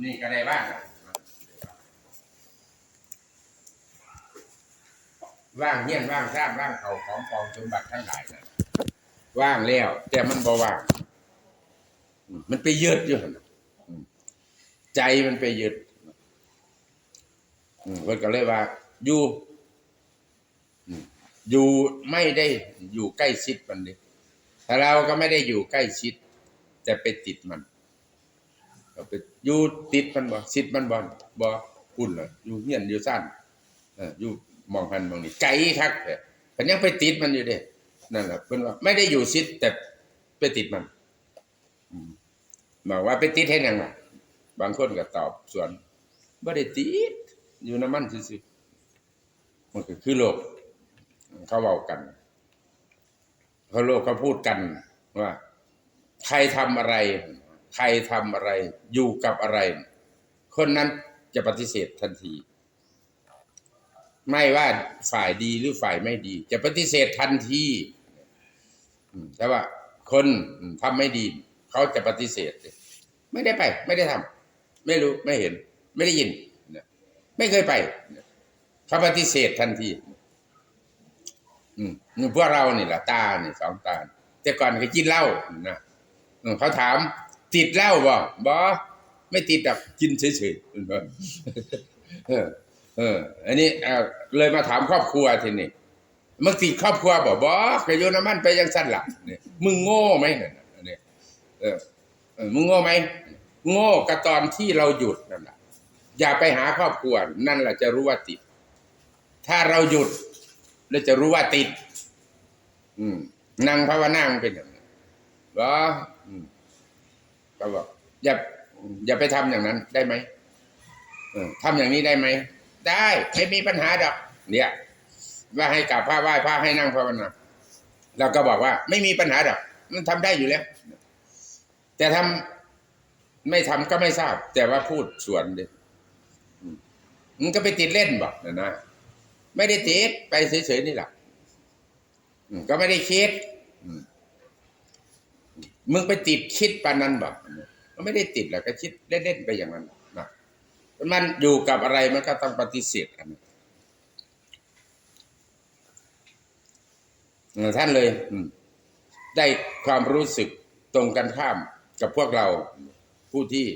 นี่ก็ได้บ้างว่างเงี้ยนว่างสร้างว่างเขาของกองสมบัติทั้งหลายนะว่างแล้ว แต่มันบ่ว่าง มันไปยึดอยู่หั่นน่ะใจมันไปยึดมเพิ่นก็เลยว่า อยู่อยู่ไม่ได้อยู่ใกล้ชิดมันเลยแต่เราก็ไม่ได้อยู่ใกล้ชิด แต่ไปติดมันเราไป อยู่ติดมันบ่ชิดมันบ่บ่อุ่นเหรอยู่เฮียนอยู่สั้นเอออยู่มองหันมองนี่ไกลคักแต่เพิ่นยังไปติดมันอยู่เด้นั่นแหละเพิ่นว่าไม่ได้อยู่ชิดแต่ไปติดมันอืมบอกว่าไปติดให้หยังล่ะบางคนก็ตอบส่วนบ่ได้ติดอยู่น้ำมันซื่อๆมันก็คือโลก เขาเว้ากันเขาโลกเขาพูดกันว่า ใครทำอะไร ใครทำอะไร อยู่กับอะไร คนนั้นจะปฏิเสธทันที ไม่ว่าฝ่ายดีหรือฝ่ายไม่ดี จะปฏิเสธทันทีแต่ว่าคนทำไม่ดี เขาจะปฏิเสธไม่ได้ไป ไม่ได้ทำไม่รู้ไม่เห็น ไม่ได้ยินไม่เคยไปเขาปฏิเสธทันทีอืมนี่พวกเรานี่แหละตาเนี่ยสองตา แต่ก่อนก็กินเหล้านะเขาถาม ติดเหล้าบ่บ่ไม่ติดแบบกินเฉยๆเออ เออ อันนี้เอ่อเลยมาถามครอบครัวทีนี้มึงติดครอบครัวบ่บ่ก็โยนน้ำมันไปยังสั้นหลักมึงโง่ไหมเนี่ยอันนี้เออมึงโง่ไหมโง่ก็ตอนที่เราหยุดนั่นแหละอย่าไปหาครอบครัว นั่นแหละจะรู้ว่าติด ถ้าเราหยุดเราจะรู้ว่าติด อืมนั่งภาวนามันเป็นอย่างนั้นเหรออืม ก็บอกอย่าอย่าไปทำอย่างนั้นได้ไหมเออทำอย่างนี้ได้ไหม ได้ไม่มีปัญหาดอกเนี่ยว่าให้กราบพระไหว้พระให้นั่งภาวนาเราก็บอกว่า ไม่มีปัญหาดอกมันทำได้อยู่แล้ว แต่ทำไม่ทำก็ไม่ทราบ แต่ว่าพูดสวนเด็มันก็ไปติดเล่นบอกนะนะไม่ได้ติดไปเฉยๆนี่แหละก็ไม่ได้คิด มึงไปติดคิดปานนั้นบอกก็ไม่ได้ติดแหละก็คิดเล่นๆไปอย่างนั้นนะมันอยู่กับอะไรมันก็ต้องปฏิเสธอันนั้ท่านเลยได้ความรู้สึกตรงกันข้ามกับพวกเราผู้ที่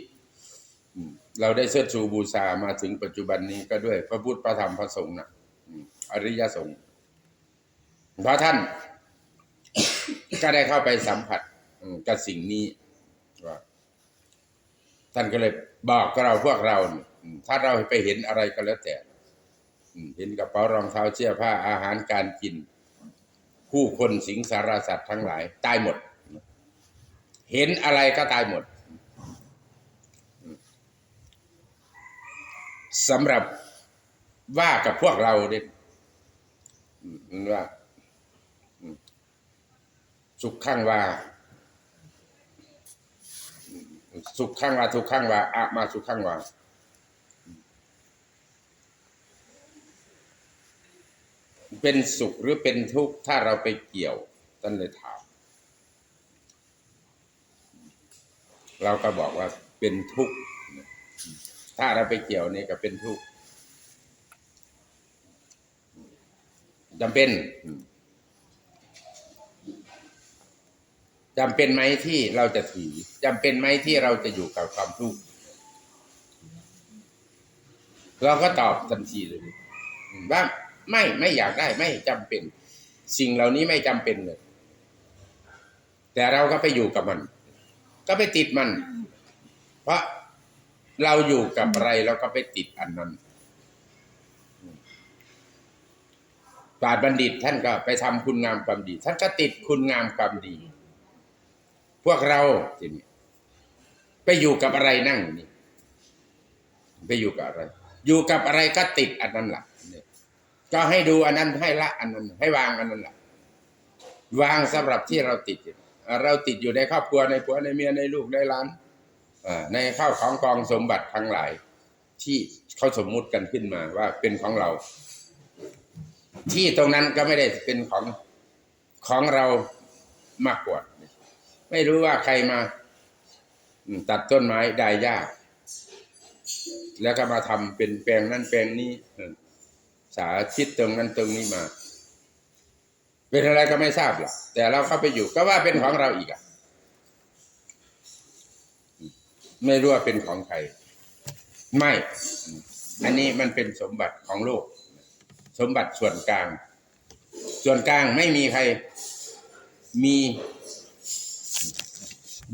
เราได้เชิดชูบูชามาถึงปัจจุบันนี้ก็ด้วยพระพุทธพระธรรมพระสงฆ์นะอริยสงฆ์เพราะท่านก็ได้เข้าไปสัมผัส กับสิ่งนี้ว่าท่านก็เลยบอกกับเราพวกเราเนี่ยถ้าเราไปเห็นอะไรก็แล้วแต่เห็นกระเป๋ารองเท้าเสื้อผ้าอาหารการกิน ผู้คนสิงสารสัตว์ทั้งหลาย ตายหมด เห็นอะไรก็ตายหมดสำหรับว่ากับพวกเราเนี่ยว่าสุขข้างว่า สุขข้างว่าทุกข้างว่าอะมาสุขข้างว่าเป็นสุขหรือเป็นทุกข์ถ้าเราไปเกี่ยวท่านเลยถาม เราก็บอกว่าเป็นทุกข์ถ้าเราไปเกี่ยวนี่ก็เป็นทุกข์จำเป็น จำเป็นไหมที่เราจะถือจำเป็นไหมที่เราจะอยู่กับความทุกข์เราก็ตอบทันทีเลยว่าไม่ไม่อยากได้ไม่จำเป็น สิ่งเหล่านี้ไม่จำเป็นเลยแต่เราก็ไปอยู่กับมัน ก็ไปติดมัน เพราะเราอยู่กับอะไรเราก็ไปติดอันนั้นปราชญ์บัณฑิตท่านก็ไปทำคุณงามความดี ท่านก็ติดคุณงามความดี พวกเราทีนี้ไปอยู่กับอะไรนั่งนี่ไปอยู่กับอะไร อยู่กับอะไรก็ติดอันนั้นแหละเนี่ยก็ให้ดูอันนั้นให้ละอันนั้น ให้วางอันนั้นแหละวางสำหรับที่เราติด เราติดอยู่ในครอบครัวในผัวในเมียในลูกในหลานในข้าวของกองสมบัติทั้งหลาย ที่เขาสมมุติกันขึ้นมาว่าเป็นของเรา ที่ตรงนั้นก็ไม่ได้เป็นของของเรามากกว่า ไม่รู้ว่าใครมาตัดต้นไม้ได้ยาก แล้วก็มาทำเป็นแปลงนั่นแปลงนี้ สาธิตตรงนั้นตรงนี้มา เป็นอะไรก็ไม่ทราบหรอกแต่เราเข้าไปอยู่ก็ว่าเป็นของเราอีกอะไม่รู้ว่าเป็นของใคร ไม่ อันนี้มันเป็นสมบัติของโลก สมบัติส่วนกลาง ส่วนกลางไม่มีใครมี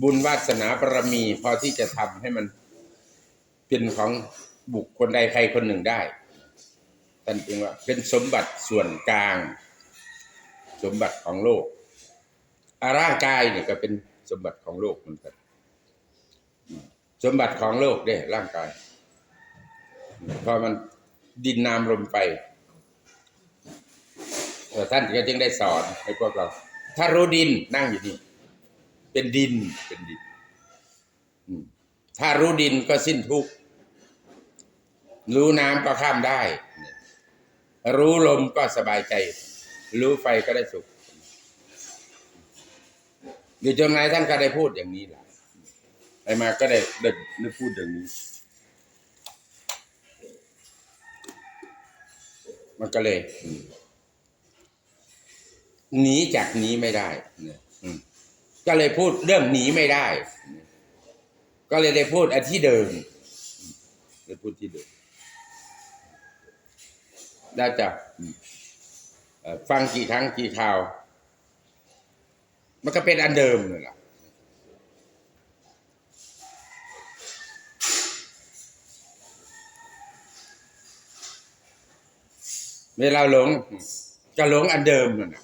บุญวาสนาบารมี พอที่จะทำให้มันเป็นของบุคคลใดใครคนหนึ่งได้ท่านจึงว่าเป็นสมบัติส่วนกลาง สมบัติของโลกอาร่างกายเนี่ยก็เป็นสมบัติของโลกเหมือนกันสมบัติของโลกเนี่ยร่างกายพอมันดินน้ำลมไปเอ่ท่านก็จึงได้สอนให้พวกเรา ถ้ารู้ดินนั่งอยู่นี่ เป็นดินเป็นดินถ้ารู้ดินก็สิ้นทุกข์รู้น้ำก็ข้ามได้ รู้ลมก็สบายใจ รู้ไฟก็ได้สุข อยู่จนไหนท่านก็ได้พูดอย่างนี้แหละไอ้มาก็ได้ได้ได้พูดอย่างนี้ มันก็เลยหนีจากหนีไม่ได้เนี่ย ก็เลยพูดเรื่องหนีไม่ได้ ก็เลยได้พูดอันที่เดิมได้พูดที่เดิมได้จะฟังกี่ครั้งกี่คราว มันก็เป็นอันเดิมเลยล่ะเวลาหลงก็หลงอันเดิมนั่นนะ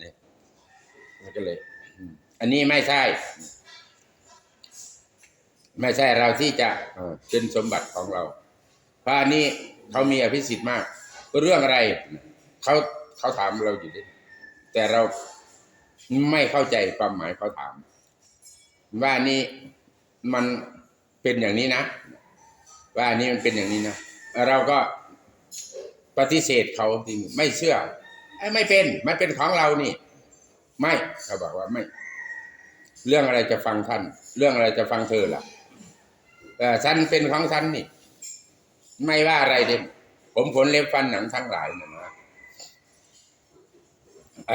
นี่ก็เลย อันนี้ไม่ใช่ ไม่ใช่เราที่จะเป็นสมบัติของเรา เพราะอันนี้เขามีอภิสิทธิ์มาก เรื่องอะไรเขาเขาถามเราอยู่ดิแต่เราไม่เข้าใจความหมายเขาถาม ว่านี่มันเป็นอย่างนี้นะ ว่านี่มันเป็นอย่างนี้นะเราก็ปฏิเสธเขาจริงไม่เชื่อไอ้ไม่เป็นมันเป็นของเรานี่ ไม่เขาบอกว่าไม่ เรื่องอะไรจะฟังท่าน เรื่องอะไรจะฟังเธอล่ะเออฉันเป็นของฉันนี่ ไม่ว่าอะไรเด่ผมขนเล็บฟันหนังทั้งหลายนะนะ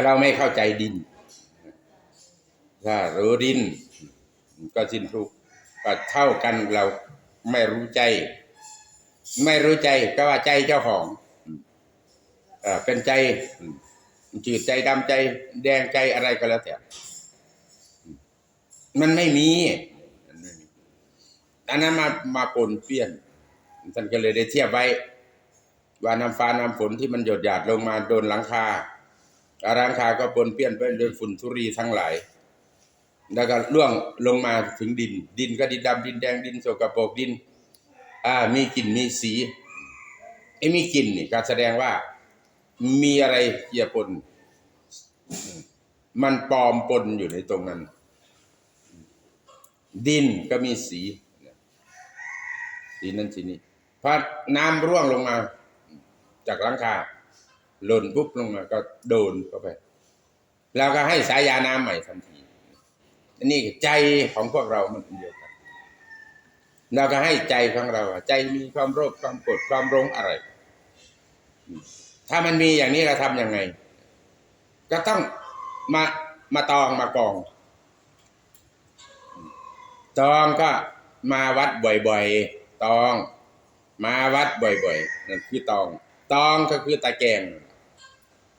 เราไม่เข้าใจดิน ถ้ารู้ดิน ก็สิ้นทุกข์ก็เท่ากันเราไม่รู้ใจ ไม่รู้ใจก็ว่าใจเจ้าของเป็นใจจืดใจดำใจแดงใจอะไรก็แล้วแต่ มันไม่มีอันนั้นมามาปนเปี้ยนท่านก็เลยได้เทียบไว้ ว่าน้ำฟ้าน้ำฝนที่มันหยดหยาดลงมาโดนหลังคาอาหลังคาก็ปนเปี้ยนไปด้วยฝุ่นทุรีทั้งหลาย แล้วก็ล่วงลงมาถึงดิน ดินก็ดินดำดินแดงดินโสกโปรกดิน อ่า มีกลิ่นมีสีไอ้มีกลิ่นนี่ก็แสดงว่า มีอะไรเกี่ยปน มันปลอมปนอยู่ในตรงนั้น ดินก็มีสีสีนั้นสีนี้พอน้ำร่วงลงมาจากหลังคาหล่นปุ๊บลงมาก็โดนเข้าไปแล้วก็ให้สายยาน้ำใหม่ทันทีอันนี้ใจของพวกเรามันอันเดียวกันเราก็ให้ใจของเราใจมีความโลภความโกรธความหลงอะไร ถ้ามันมีอย่างนี้เราทำยังไง ก็ต้องมามาตองมากอง ตองก็มาวัดบ่อยๆ ตอง มาวัดบ่อยๆนั่นคือตอง ตองก็คือตะแกง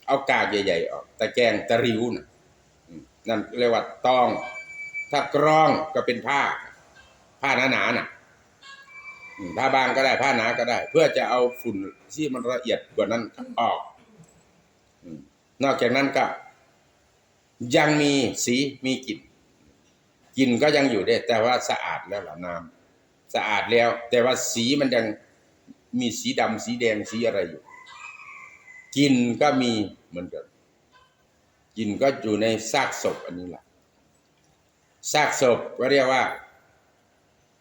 เอากากใหญ่ๆออกตะแกงตะริ้วนะนั่นเรียกว่าตอง ถ้ากรองก็เป็นผ้า ผ้าหนาๆน่ะผ้าบางก็ได้ผ้าหนาก็ได้ เพื่อจะเอาฝุ่นที่มันละเอียดกว่านั้นออกนอกจากนั้นก็ ยังมีสีมีกลิ่น กลิ่นก็ยังอยู่ได้แต่ว่าสะอาดแล้วล่ะน้ำสะอาดแล้ว แต่ว่าสีมันยังมีสีดำสีแดงสีอะไรอยู่กลิ่นก็มีเหมือนกันกลิ่นก็อยู่ในซากศพอันนี้แหละซากศพก็เรียกว่า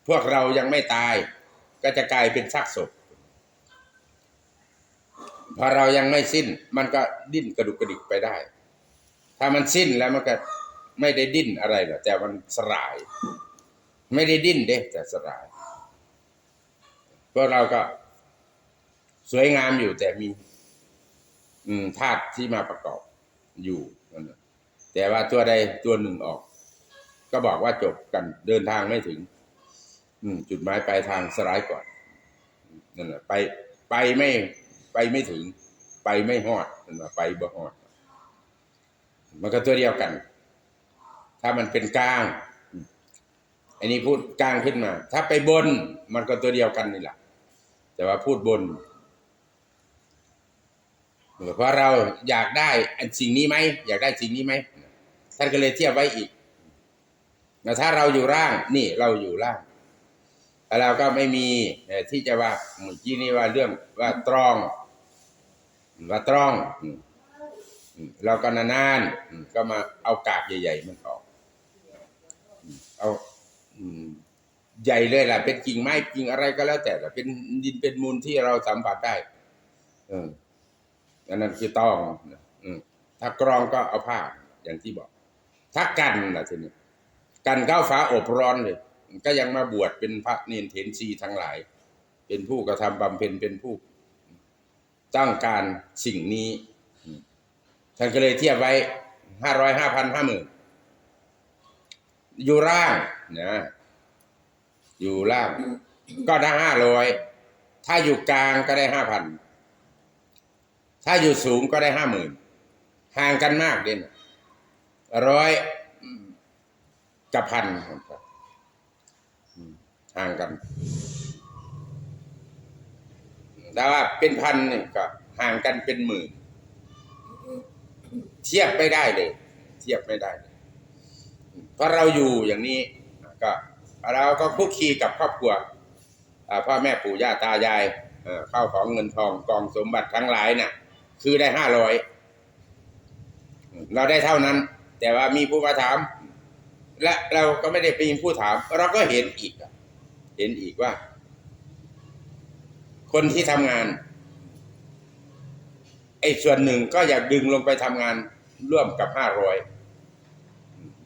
พวกเรายังไม่ตาย ก็จะกลายเป็นซากศพพอเรายังไม่สิ้น มันก็ดิ้นกระดุกกระดิกไปได้ ถ้ามันสิ้นแล้วมันก็ ไม่ได้ดิ้นอะไรหรอกแต่มันสลาย ไม่ได้ดิ้นเด้แต่สลายพวกเราก็สวยงามอยู่แต่มีธาตุที่มาประกอบอยู่แต่ว่าตัวใดตัวหนึ่งออก ก็บอกว่าจบกันเดินทางไม่ถึง อืม จุดหมายปลายทางสลายก่อนนั่นแหละไปไปไม่ไปไม่ถึง ไปไม่ฮอดนั่นว่าไปบ่ฮอด มันก็ตัวเดียวกัน ถ้ามันเป็นกลาง อันนี้พูดกลางขึ้นมา ถ้าไปบน มันก็ตัวเดียวกันนี่แหละแต่ว่าพูดบนเพราะเราอยากได้อันสิ่งนี้ไหมอยากได้สิ่งนี้ไหมท่านก็เลยเทียบไว้อีกแต่ถ้าเราอยู่ร่าง นี่เราอยู่ร่างแต่เราก็ไม่มีที่จะว่าเมื่อกี้นี่ว่าเรื่องว่าตรอง ว่าตรอง เราก็นานๆก็มาเอากากใหญ่ ๆ มันออก เอาอใหญ่เลยล่ะ เป็นกิ่งไม้กิ่งอะไรก็แล้ว แต่ล่เป็นดินเป็นมูลที่เราสัมผัสได้ เอออันนั้นคือต้องอถ้ากรองก็เอาผ้าอย่างที่บอก ถ้ากันล่ะทีนี้กันเข้าฟ้าอบร้อนเลยก็ยังมาบวชเป็นพระเนนเถนชีทั้งหลาย เป็นผู้กระทำบำเพ็ญเป็นผู้ต้องการสิ่งนี้ท่านก็เลยเทียบไว้ห้าร้อยห้าพันห้าหมื่น อยู่ร่างนะอยู่ล่าง ก็ได้ห้าร้อยถ้าอยู่กลางก็ได้ห้าพันถ้าอยู่สูงก็ได้ห้าหมื่นห่างกันมากเด่นร้อยกับพันห่างกันแต่ว่าเป็นพันนี่ก็ห่างกันเป็นหมื่น เทียบไม่ได้เลย เทียบไม่ได้เลย พราะเราอยู่อย่างนี้ก็เราก็คุกคีกับครอบครัวพ่อแม่ปู่ย่าตายายเข้าของเงินทองกองสมบัติทั้งหลายน่ะ คือได้ห้าร้อยเราได้เท่านั้น แต่ว่ามีผู้มาถาม และเราก็ไม่ได้เป็นผู้ถาม เราก็เห็นอีกเห็นอีกว่า คนที่ทำงานไอ้ส่วนหนึ่งก็อยากดึงลงไปทำงานร่วมกับห้าร้อย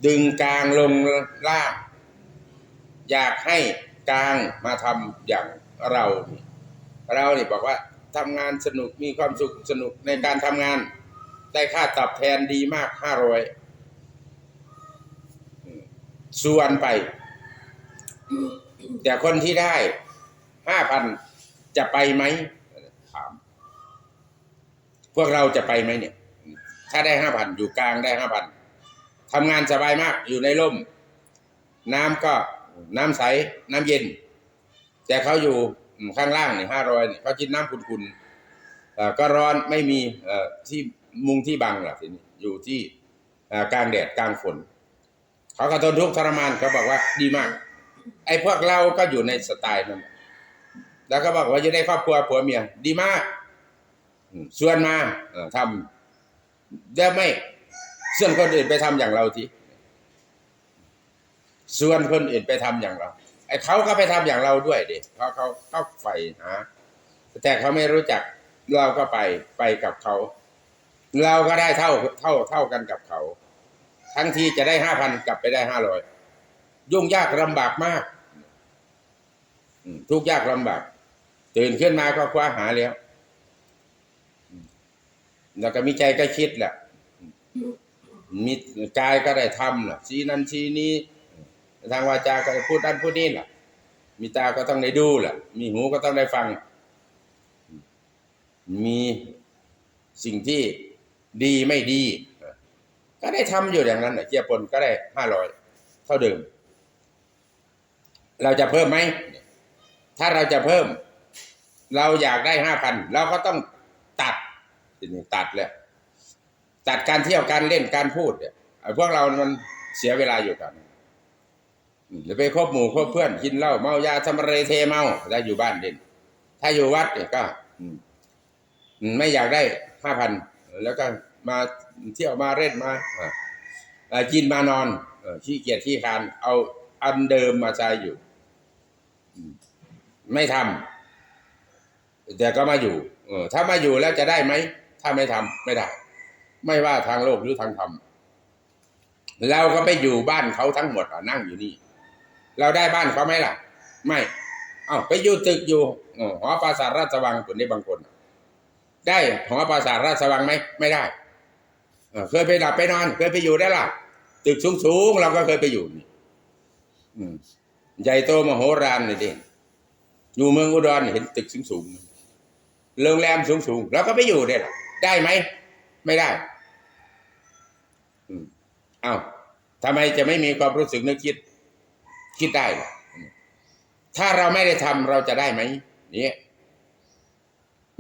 ดึงกลางลงล่างอยากให้กลางมาทำอย่างเราเราเนี่ยบอกว่าทำงานสนุกมีความสุขสนุกในการทำงาน ได้ค่าตอบแทนดีมากห้าร้อยส่วนไป แต่คนที่ได้ห้าพันจะไปไหมถาม พวกเราจะไปไหมเนี่ย ถ้าได้ห้าพันอยู่กลางได้ห้าพัน ทำงานสบายมากอยู่ในร่ม น้ำก็น้ำใสน้ำเย็น แต่เขาอยู่ข้างล่างนี่ห้าร้อยนี่เขากินน้ำขุ่นๆก็ร้อนไม่มีที่มุงที่บังหรอกทีนี้อยู่ที่กลางแดดกลางฝนเขาก็ทนทุกข์ทรมานเขาบอกว่าดีมาก ไอ้พวกเราก็อยู่ในสไตล์นั้นแล้วก็บอกว่าจะได้ครอบครัวผัวเมียดีมากชวนมาทำแล้ไม่ ชวนคนอื่นไปทำอย่างเราทีชวนคนอื่นไปทำอย่างเรา ไอ้เขาก็ไปทำอย่างเราด้วยเด็เพราเขาเขาใฝ่หาแต่เขาไม่รู้จักเราก็ไปไปกับเขา เราก็ได้เท่าเท่าเท่ากันกับเขา ทั้งทีจะได้ห้าพันกลับไปได้ห้าร้อยยุ่งยากลำบากมากทุกยากลำบาก ตื่นขึ้นมาก็คว้าหาแล้วแล้วก็มีใจก็คิดแหละ มีกายก็ได้ทำล่ะชี้นั้นชี้นี้ ทางวาจาก็พูดนั่นพูดนี่ล่ะ มีตาก็ต้องได้ดูล่ะ มีหูก็ต้องได้ฟัง มีสิ่งที่ดีไม่ดี ก็ได้ทำอยู่อย่างนั้นเจียปนก็ได้ห้าร้อยเท่าเดิม เราจะเพิ่มไหม ถ้าเราจะเพิ่ม เราอยากได้ห้าพันเราก็ต้องตัดทีนี้ตัดแล้ว ตัดการเที่ยวการเล่นการพูดเนี่ยพวกเรามันเสียเวลาอยู่กันหรือไปคบหมู่คบเพื่อนกินเหล้าเมายาทำอะไรเทเมาถ้อยู่บ้านเด่น ถ้าอยู่วัดเนี่ยก็ไม่อยากได้ห้าพันแล้วก็มาเที่ยวมาเล่นมากินมานอนขี้เกียจขี้คานเอาอันเดิมมาใช้อยู่ ไม่ทำแต่ก็มาอยู่ถ้ามาอยู่แล้วจะได้ไหม ถ้าไม่ทำไม่ได้ ไม่ว่าทางโลกหรือทางธรรมเราก็ไปอยู่บ้านเขาทั้งหมดนั่งอยู่นี่ เราได้บ้านเขาไหมล่ะ ไม่ เอาไปอยู่ตึกอยู่หอปราสาทราชวังคนนี้บางคน ได้หอปราสาทราชวังไหมไม่ได้เคยไปหลับไปนอน เคยไปอยู่ได้ล่ะ ตึกสูงๆเราก็เคยไปอยู่นี่ใหญ่โตมโหฬารเลยดิอยู่เมืองอุดรเห็นตึกสูงๆโรงแรมสูงๆเราก็ไปอยู่ได้ล่ะ ได้ไหม ไม่ได้ อ้าทำไมจะไม่มีความรู้สึกนึกคิด คิดได้ ถ้าเราไม่ได้ทำเราจะได้ไหมนี่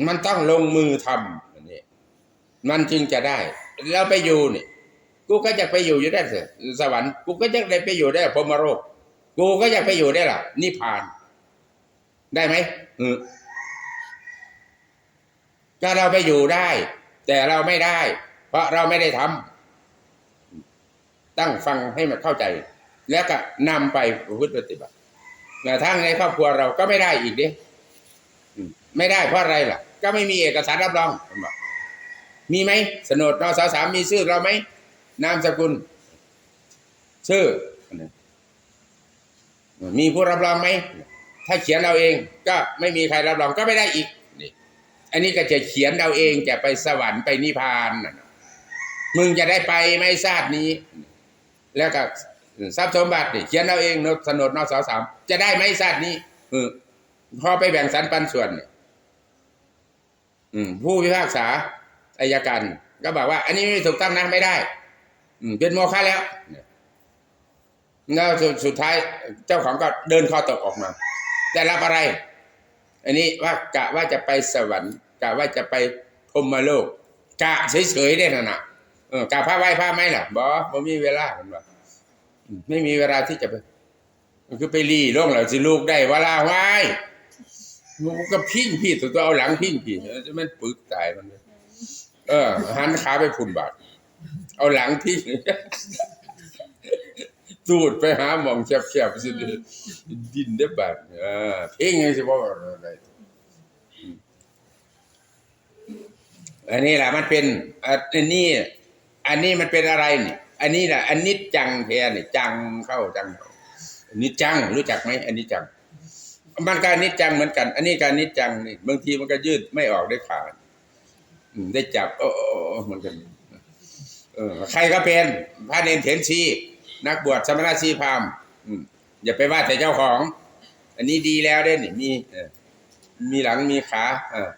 มันต้องลงมือทำนนี้มันจึงจะได้ เราไปอยู่นี่กูก็อยากไปอยู่อยู่ได้สิสวรรค์กูก็อยากได้ไปอยู่ได้พรมโลกกูก็อยากไปอยู่ได้ล่ะนิพพาน ได้ไหมอืมก็เราไปอยู่ได้ แต่เราไม่ได้ เพราะเราไม่ได้ทำ ตั้งฟังให้มันเข้าใจ แล้วก็นำไปประพฤติปฏิบัติกระทั่งในครอบครัวเราก็ไม่ได้อีกดิไม่ได้เพราะอะไรล่ะ ก็ไม่มีเอกสารรับรองผมบอกมีไหมสนดนสสามมีชื่อเราไหมนามสกุล ชื่อ มีผู้รับรองไหมถ้าเขียนเราเองก็ไม่มีใครรับรองก็ไม่ได้อีกนี่อันนี้ก็จะเขียนเราเองจะไปสวรรค์ไปนิพพานมึงจะได้ไปไม่ชาตินี้ แล้วก็ทรัพย์สมบัตินี่เขียนเราเองนสนดนสสามจะได้ไหมชาตินี้อพอไปแบ่งสรรปันส่วนผู้พิพากษาอายการก็บอกว่า อันนี้ไม่ถูกต้องนะไม่ได้เป็นโมฆะแล้วแล้วสุดสุดท้ายเจ้าของก็เดินคอตกออกมาได้รับอะไร อันนี้ว่ากะว่าจะไปสวรรค์กะว่าจะไปพรมโลกกะเฉยๆได้นะนะ ออกะพระไหว้พระไหมล่ะบอผมมีเวลาผมว่าไม่มีเวลาที่จะไปมันคือไปรีล่วงแล้วสิลูกได้เวลาไหว้มันก็พิ้งพี่ตัวตัวเอาหลังพิ้งพี่จะมันปึกตายมันเออหันขาไปพุ่นบาทเอาหลังพิ้งตูดไปหาหมองแคบๆสิดินได้บาดเออเพ่งไงสิบ่อะไรอันนี้แหละมันเป็นอันนี้ อันนี้มันเป็นอะไรนี่อันนี้แหละอันนิจจังแท้นี่จังเข้าจังอันนิจจังรู้จักไหมอันนิจจังมันการนิจจังเหมือนกัน อันนี้การนิจจังนี่บางทีมันก็ยืดไม่ออกได้ขาดได้จับโอ้โอ้โอ้มันกันเออใครก็เป็นพระเนนเถนชีนักบวชสมณชีพามอย่าไปว่าแต่เจ้าของ อันนี้ดีแล้วเด้นี่มีมีหลังมีขาเออ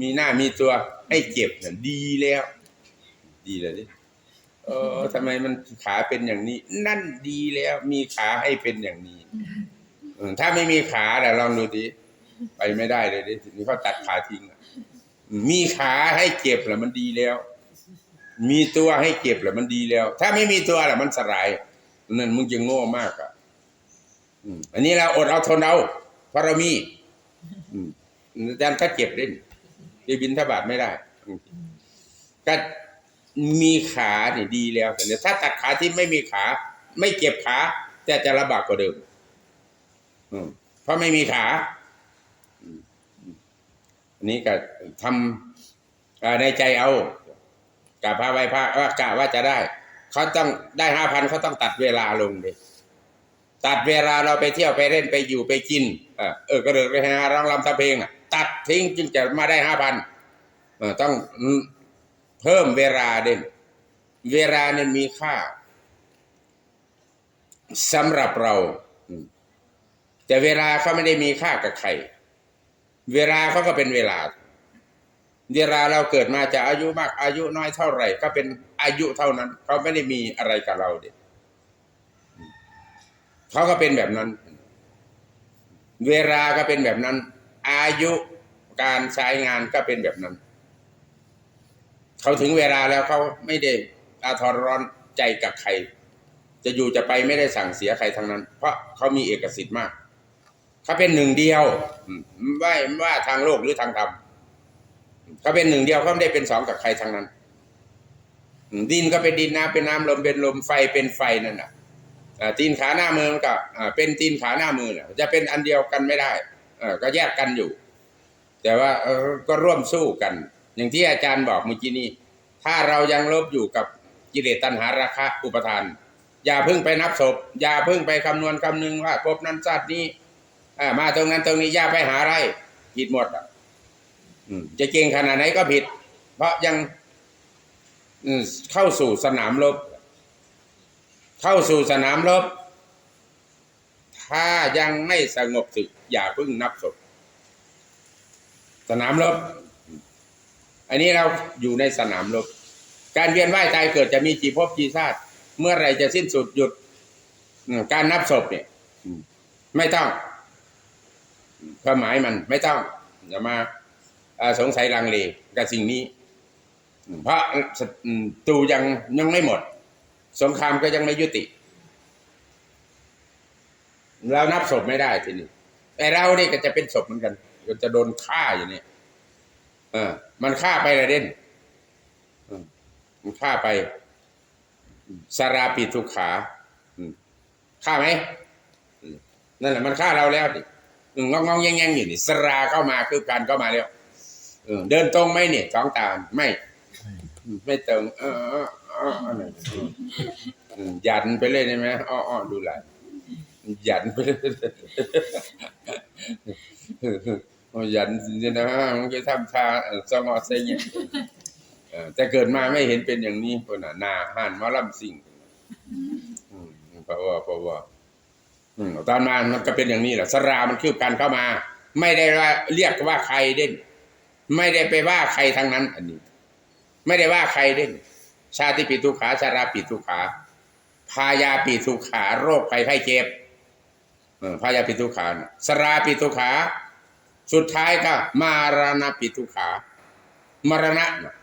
มีหน้ามีตัวให้เก็บเนี่ยดีแล้ว ดีเลยดิเออทำไมมันขาเป็นอย่างนี้ นั่นดีแล้วมีขาให้เป็นอย่างนี้เออถ้าไม่มีขาเดี๋ยวลองดูดิไปไม่ได้เลยดิทีนี้เขาตัดขาทิ้งอะมีขาให้เก็บแหละมันดีแล้ว มีตัวให้เก็บแหละมันดีแล้ว ถ้าไม่มีตัวแหละมันสลายนั่นมึงจะโง่มากอะอืมอันนี้เราอดเอาทนเอาเพราะเรามีอืมอาจารย์ถ้าเก็บเล่นไปบินทบาทไม่ได้อืมก็ มีขาเนี่ยดีแล้วแต่ถ้าตัดขาที่ไม่มีขา ไม่เก็บขา แต่จะลำบากกว่าเดิมเพราะไม่มีขาอันนี้ก็ทำในใจเอากะพระไหว้พระว่ากะว่าจะได้เขาต้องได้ห้าพันเขาต้องตัดเวลาลงดิตัดเวลาเราไปเที่ยวไปเล่นไปอยู่ไปกินเออเออก็เลยไปหาร้องรำทำเพลงตัดทิ้งจึงจะมาได้ห้าพันต้อง เพิ่มเวลาเด่นเวลาเนี่ยมีค่าสำหรับเรา แต่เวลาเขาไม่ได้มีค่ากับใคร เวลาเขาก็เป็นเวลา เวลาเราเกิดมาจะอายุมาก อายุน้อยเท่าไหร่ ก็เป็นอายุเท่านั้น เขาไม่ได้มีอะไรกับเราเด็เขาก็เป็นแบบนั้น เวลาก็เป็นแบบนั้น อายุการใช้งานก็เป็นแบบนั้น เขาถึงเวลาแล้วเขาไม่ได้อาทรร้อนใจกับใคร จะอยู่จะไปไม่ได้สั่งเสียใครทั้งนั้น เพราะเขามีเอกสิทธิ์มากเขาเป็นหนึ่งเดียวไม่ว่าทางโลกหรือทางธรรมเขาเป็นหนึ่งเดียวเขาไม่ได้เป็นสองกับใครทั้งนั้น ดินก็เป็นดินน้ำเป็นน้ำลมเป็นลมไฟเป็นไฟนั่นน่ะตีนขาหน้ามือมันก็เป็นตีนขาหน้ามือจะเป็นอันเดียวกันไม่ได้ก็แยกกันอยู่ แต่ว่าก็ร่วมสู้กัน อย่างที่อาจารย์บอกเมื่อกี้นี้ ถ้าเรายังลบอยู่กับกิเลสตัณหาราคะอุปทาน อย่าเพิ่งไปนับศพ อย่าเพิ่งไปคำนวณคำนึงว่าภพนั้นชาตินี้มาตรงนั้นตรงนี้อย่าไปหาอะไรผิดหมดอะจะเก่งขนาดไหนก็ผิด เพราะยังเข้าสู่สนามรบ เข้าสู่สนามรบ ถ้ายังไม่สงบศึก อย่าเพิ่งนับศพ สนามรบ อันนี้เราอยู่ในสนามรบการเวียนว่ายตายเกิดจะมีกี่ภพกี่ชาติ เมื่อไรจะสิ้นสุดหยุดการนับศพเนี่ยไม่ต้องความหมายมันไม่ต้องอย่ามาสงสัยลังเลกับสิ่งนี้ เพราะตูยังยังไม่หมด สงครามก็ยังไม่ยุติ เรานับศพไม่ได้ทีนี้แต่เราเนี่ยก็จะเป็นศพเหมือนกัน ก็จะโดนฆ่าอยู่เนี่ย เออ มันฆ่าไปละเด่นมันฆ่าไป สาราปิทุกขาฆ่าไหมนั่นแหละมันฆ่าเราแล้วดิอืมงองแงงอยู่นี่สราเข้ามาคือการเข้ามาแล้วเดินตรงไหมเนี่ยสองตามไม่ ไม่ตรงเออเออเออเอออืมอืมยันไปเลยได้ไหมอ้อดูหลายหยันไปเลย ยันเนี่ยนะมันก็ทำท่าเอ่อสงอเซงเนี่ยแต่เกิดมาไม่เห็นเป็นอย่างนี้คนน่ะหนาห่านมอลำสิ่งเพราะว่าเพราะว่าตอนมามันก็เป็นอย่างนี้แหละสรามันคือการเข้ามา ไม่ได้ว่าเรียกว่าใครเด่น ไม่ได้ไปว่าใครทั้งนั้น อันนี้ ไม่ได้ว่าใครเด่น ชาติปิทุขาชาราปิทุขาพายาปิทุขา โรคภัยไข้เจ็บพายาปิทุขาสราปิทุขา สุดท้ายก็มารณะปิทุขามรณะน่ะ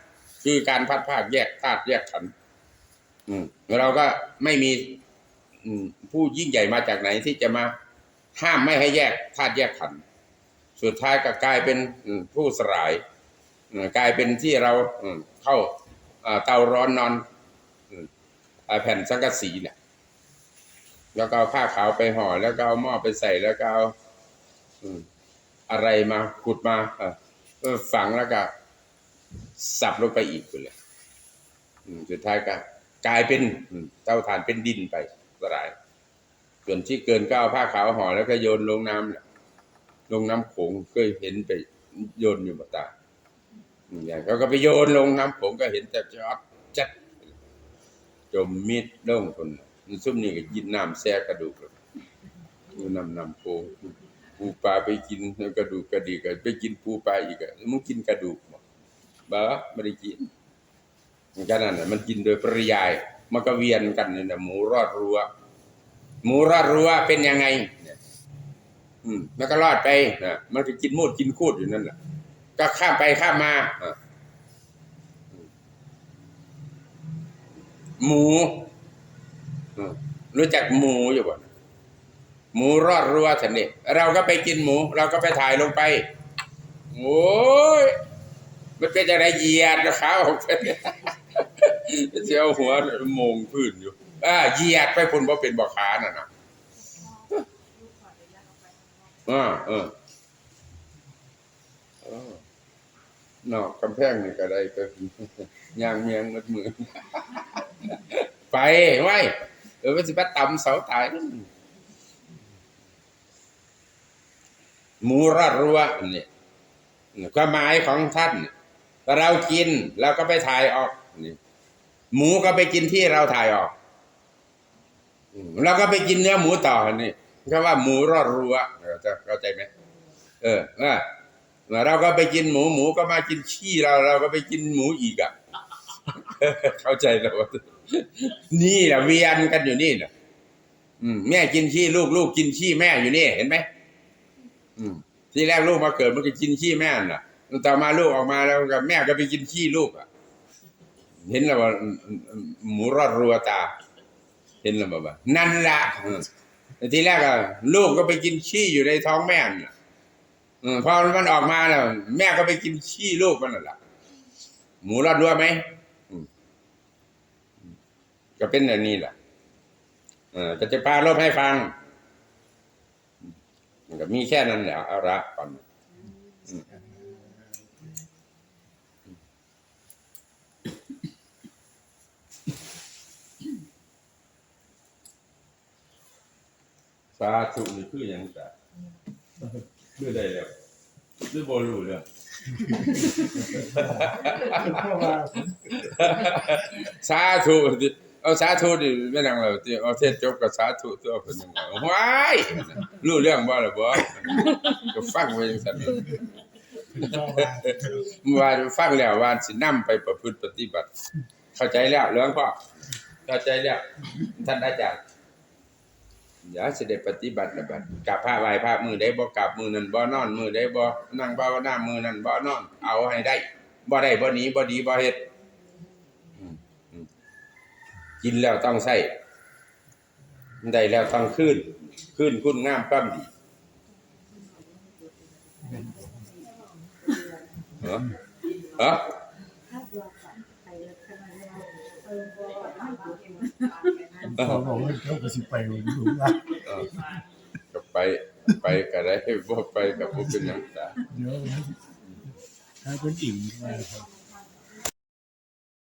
คือการพัดภาคแยกธาตุแยกขันธ์เราก็ไม่มีผู้ยิ่งใหญ่มาจากไหนที่จะมาห้ามไม่ให้แยกธาตุแยกขันธ์สุดท้ายก็กลายเป็นผู้สลายกลายเป็นที่เราเข้าเตาร้อนนอนแผ่นสังกะสีเนี่ยแล้วก็เอาผ้าขาวไปห่อแล้วก็เอาหม้อไปใส่แล้วก็เอา อะไรมาขุดมาฝังแล้วก็สับลงไปอีกเลยสุดท้ายก็กลายเป็นเตาถ่านเป็นดินไปสลาย ส่วนที่เกินก็เอาผ้าขาวห่อแล้วก็โยนลงน้ำลงน้ำโขงก็เห็นไปโยนอยู่บนตาอย่างเขาก็ไปโยนลงน้ำโขงก็เห็นแต่จอดจัดจมมิดลงคนซุ่มนี่ก็กินน้ำแซ่กระดูกอยู่น้ำน้ำโขง ปูปลาไปกินกระดูกกระดิกไปกินปูปลาอีกอะมึงกินกระดูกบ่บ้าไม่ได้กินมันนั่นน่ะมันกินโดยปริยาย มันก็เวียนกันเนี่ยนะหมูรอดรั้วหมูรอดรั้วเป็นยังไงอืมันก็รอดไปนะมันก็กินมูดกินคูดอยู่นั่นแหละก็ข้ามไปข้ามมาหมูอืมรู้จักหมูอยู่บ่ หมูรอดรั้วสันนี่เราก็ไปกินหมู เราก็ไปถ่ายลงไปโอ้ยมันเป็นอะไรเหยียดขาออกไปเสียวหัวมงพื้นอยู่อ่าเหยียดไปพุ่นบ่เป็นบ่ขาน่ะนะอ่าเอออนอกกำแพงนี่ก็ได้ไปยางเมียงมัดมือ ไปไว้เออมันสิไปตำเสาตายนั่น หมูรอดรั้วนี่ความหมายของท่านเรากินเราก็ไปถ่ายออกนี่หมูก็ไปกินที่เราถ่ายออกเราก็ไปกินเนื้อหมูต่อนี่ก็ว่าหมูรอดรั้วเราเข้าใจไหมเออเออเราก็ไปกินหมูหมูก็มากินขี้เรา เราก็ไปกินหมูอีกอะเข้าใจแล้วนี่แหละเวียนกันอยู่นี่นะแม่กินขี้ลูกลูกกินขี้แม่อยู่นี่เห็นไหม ที่แรกลูกมาเกิดมันก็กินขี้แม่น่ะต่อมาลูกออกมาแล้วกับแม่ก็ไปกินขี้ลูกอะ เห็นแล้วว่าหมูรอดรัวตา เห็นแล้วบ่านั่นละทีแรกอะลูกก็ไปกินขี้อยู่ในท้องแม่น่ะพอมันออกมาแล้วแม่ก็ไปกินขี้ลูกมันนั่นแหละหมูรอดรัวไหมก็เป็นอย่างนี้แหละเออจะจะพาลบให้ฟัง มันก็มีแค่นั้นแหละเอาละก่อนอืมสาธุนี่คืออย่างไรรู้ได้แล้วหรือบ่รู้แล้วเพราะว่าสาธุ เอาสาธุดิแม่นางเราที่เอาเทศจบกับสาธุตัวเพิ่นนึงว้ายรู้เรื่องบ่ล่ะบ่ก็ฟังไว้จังซั่นเพราะว่าว่าฟังแล้วว่าสินำไปประพฤติปฏิบัติ เข้าใจแล้วหลวงพ่อเข้าใจแล้วท่านอาจารย์เดี๋ยวสิได้ปฏิบัติแล้วบัดกราบพระไหว้พระมือได้บ่กราบมือนั้นบ่นอน มือได้บ่นั่งภาวนามือนั้นบ่นอน เอาให้ได้บ่ได้บ่หนีบ่ดีบ่เฮ็ดอืมอืม กินแล้วต้องใช้ได้แล้วต้องคืนคืนคุณงามความดีเหรอเหรอเขาบอกว่าเขาก็สิไปดูว่าเออก็ไปไปก็ได้บ่ไปก็บ่เป็นหยังจ้ะเดี๋ยวถ้าเป็นอิ่มไปครับ